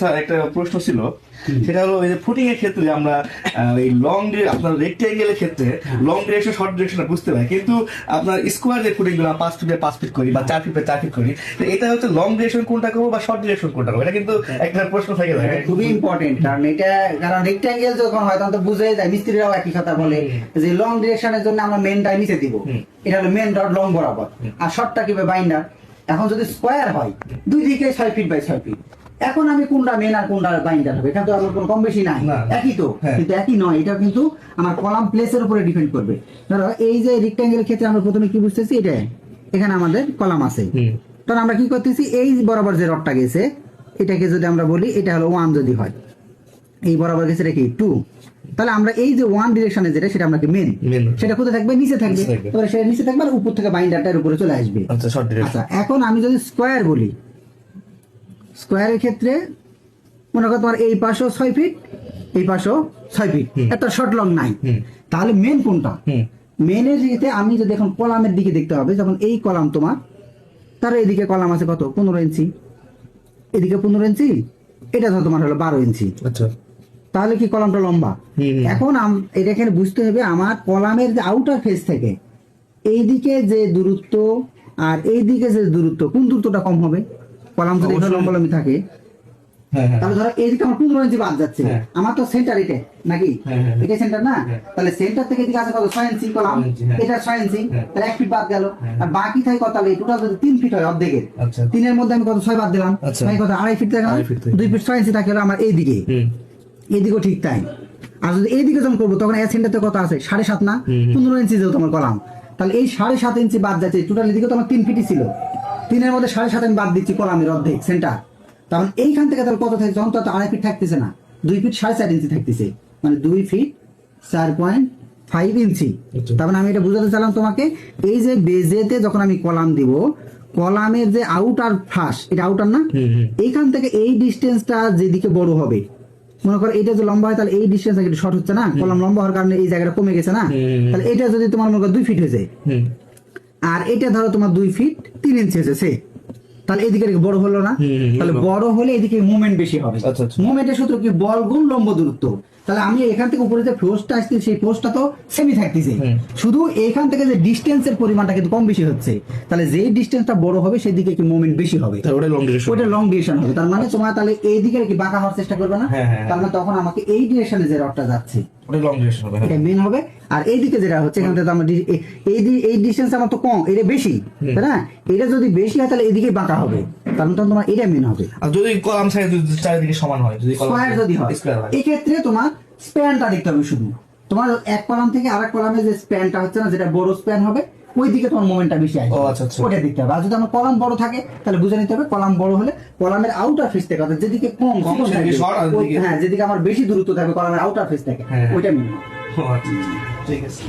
Sir একটা প্রশ্ন ছিল। সেটা হলো এই যে ফুটিং এর ক্ষেত্রে আমরা এই লং আপনার রেক্টেঙ্গেলের ক্ষেত্রে লং ডিরেকশন শর্ট ডিরেকশন বুঝতে পারি। কিন্তু আপনার স্কোয়ার যে ফুটিংগুলো পাঁচ ফিটে পাঁচ ফিট করি বা চার ফিটে চার ফিট করি এটা হচ্ছে লং ডিরেকশন কোনটা করব বা শর্ট ডিরেকশন কোনটা করব? এটা কিন্তু একটা প্রশ্ন থেকে থাকে খুবই ইম্পর্টেন্ট কারণ এটা কারণ রেক্টাঙ্গেল যখন হয় তখন তো বুঝে যায় মিস্ত্রিরাও একই কথা বলে যে লং ডিরেকশনের জন্য আমরা মেন মেনটা নিচে দিব। এটা হলো মেন ডট লং বরাবর। আর শর্টটা কীভাবে বাইন্ডার এখন যদি স্কোয়ার হয় দুই দিকে ছয় ফিট বাই ছয় ফিট এখন আমি কোনটা মেন আর কোনটা বাইন্ডার হবে? এখানে তো আমার কোনো কম বেশি নাই। একই তো। হ্যাঁ। কিন্তু একই নয় এটা কিন্তু আমার কলাম প্লেসের উপরে ডিপেন্ড করবে। ধরো এই যে রেক্টাঙ্গেলের ক্ষেত্রে আমরা প্রথমে কি বুঝতেছি? এটা এখানে আমাদের কলাম আছে। তখন আমরা কি করতেছি? এই বরাবর যে রডটা গেছে এটাকে যদি আমরা বলি এটা হলো ওয়ান যদি হয়। এই বরাবর গেছে এটা কি? টু তাহলে আমরা এই যে ওয়ান ডিরেকশনে যেটা সেটা আমরা মেন সেটা কোথায় থাকবে? নিচে থাকবে। এবারে সেটা নিচে থাকবে আর উপর থেকে বাইন্ডারটার উপরে চলে আসবে। আচ্ছা শর্ট ডিরেকশন আচ্ছা এখন আমি যদি স্কোয়ার বলি স্কোয়ারের ক্ষেত্রে মনে করো তোমার এই পাশেও ছয় ফিট এই পাশেও ছয় ফিট এত শর্ট লং নাই। তাহলে মেন কোনটা? মেনের দিকে আমি যদি এখন কলামের দিকে দেখতে হবে যখন এই কলাম তোমার তার এদিকে কলাম আছে কত? পনেরো ইঞ্চি। এদিকে পনেরো ইঞ্চি এটা ধর তোমার হলো বারো ইঞ্চি। আচ্ছা। তাহলে কি কলামটা লম্বা। এখন এটা এখানে বুঝতে হবে আমার কলামের যে আউটার ফেস থেকে এইদিকে যে দূরত্ব আর এইদিকে যে দূরত্ব কোন দূরত্বটা কম হবে? কলাম যদি অবশ্যই। লম্বালম্বি থাকে হ্যাঁ হ্যাঁ। তাহলে ধরো এইদিকে আমার পনেরো ইঞ্চি বাদ যাচ্ছে। হ্যাঁ। আমার তো সেন্টার এটা নাকি? এটা সেন্টার না। তাহলে সেন্টার থেকে এদিকে আছে কত? ছয় ইঞ্চি কলাম। এটা ছয় ইঞ্চি। তাহলে এক ফিট বাদ গেল। আর বাকি থাকে কত? তাহলে টোটাল যদি তিন ফিট হয় অর্ধেকের। আচ্ছা। তিনের মধ্যে আমি কত? ছয় বাদ দিলাম। আচ্ছা। মানে কত? আড়াই ফিট থাকে। দুই ফিট ছয় ইঞ্চি থাকে হলো আমার এইদিকে। এইদিকেও ঠিক তাই। আর যদি এইদিকে যখন করব তখন এর সেন্টারতে কত আছে? সাড়ে সাত না। পনেরো ইঞ্চি যেহেতু আমার কলাম। তাহলে এই সাড়ে সাত ইঞ্চি বাদ যাচ্ছে। টোটাল এদিকে তো আমার তিন ফিটই ছিল। তিনের মধ্যে সাড়ে সাত আমি বাদ দিচ্ছি কলামের অর্ধেক সেন্টার তখন এইখান থেকে তাহলে কত থাকে যখন তো আড়াই ফিট থাকতেছে না। দুই ফিট সাড়ে চার ইঞ্চি থাকতেছে। মানে দুই ফিট চার পয়েন্ট ফাইভ ইঞ্চি। তার মানে আমি এটা বুঝাতে চাইলাম তোমাকে এই যে বেজেতে যখন আমি কলাম দিব কলামের যে আউটার ফাঁস এটা আউটার না। এইখান থেকে এই ডিস্টেন্সটা যেদিকে বড় হবে। মনে করো এটা যে লম্বা হয় তাহলে এই ডিস্টেন্স একটু শর্ট হচ্ছে না? কলাম লম্বা হওয়ার কারণে এই জায়গাটা কমে গেছে না? তাহলে এটা যদি তোমার মনে করো দুই ফিট হয়েছে হুম। আর এটা ধরো তোমার দুই ফিট তিন ইঞ্চি সে তাহলে এদিকে বড় হলো না। তাহলে বড় হলে এদিকে মুভমেন্ট বেশি হবে। আচ্ছা, আচ্ছা। মুভমেন্টের সূত্র কি? বল গুণ লম্ব দূরত্ব। তাহলে আমি এখান থেকে উপরে যে ফোর্সটা আসছে সেই ফোর্সটা তো সেমি থাকতেছে। শুধু এখান থেকে যে ডিস্টেন্সের পরিমাণটা কিন্তু কম বেশি হচ্ছে। তাহলে যেই ডিস্টেন্সটা বড় হবে সেদিকে কি মুভমেন্ট বেশি হবে। তাহলে ওটা লং ডিরেকশন ওটা লং ডিরেকশন হবে। তার মানে তোমার তাহলে এই দিকে কি বাঁকা হওয়ার চেষ্টা করবে না? হ্যাঁ, হ্যাঁ, তার মানে তখন আমাকে এই ডিরেকশনে যে রডটা যাচ্ছে ওটা লং ডিরেকশন হবে হ্যাঁ। এটা মেন হবে। আর এই দিকে যেটা হচ্ছে এখান থেকে তো আমার এই এই ডিস্টেন্স আমার তো কম এটা বেশি তাই না? এটা যদি বেশি হয় তাহলে এদিকে বাঁকা হবে। তখন তোমার এটা মেন হবে। আর যদি কলাম সাইজ যদি চারিদিকে সমান হয় যদি কলাম স্কোয়ার যদি হয় স্কোয়ার হয়। এই ক্ষেত্রে তোমার স্প্যানটা দেখতে হবে শুধু। তোমার এক কলাম থেকে আরেক কলামে যে স্প্যানটা হচ্ছে না যেটা বড় স্প্যান হবে ওই দিকে তোমার মোমেন্টটা বেশি আসবে। আচ্ছা, আচ্ছা। ওটা দেখতে হবে। আর যদি আমার কলাম বড় থাকে তাহলে বুঝে নিতে হবে কলাম বড় হলে কলামের আউটার ফেস থেকে অর্থাৎ যেদিকে কম হ্যাঁ যেদিকে আমার বেশি দূরত্ব থাকবে কলামের আউটার ফেস থেকে। ওইটা মেন আচ্ছা আচ্ছা। ঠিক আছে।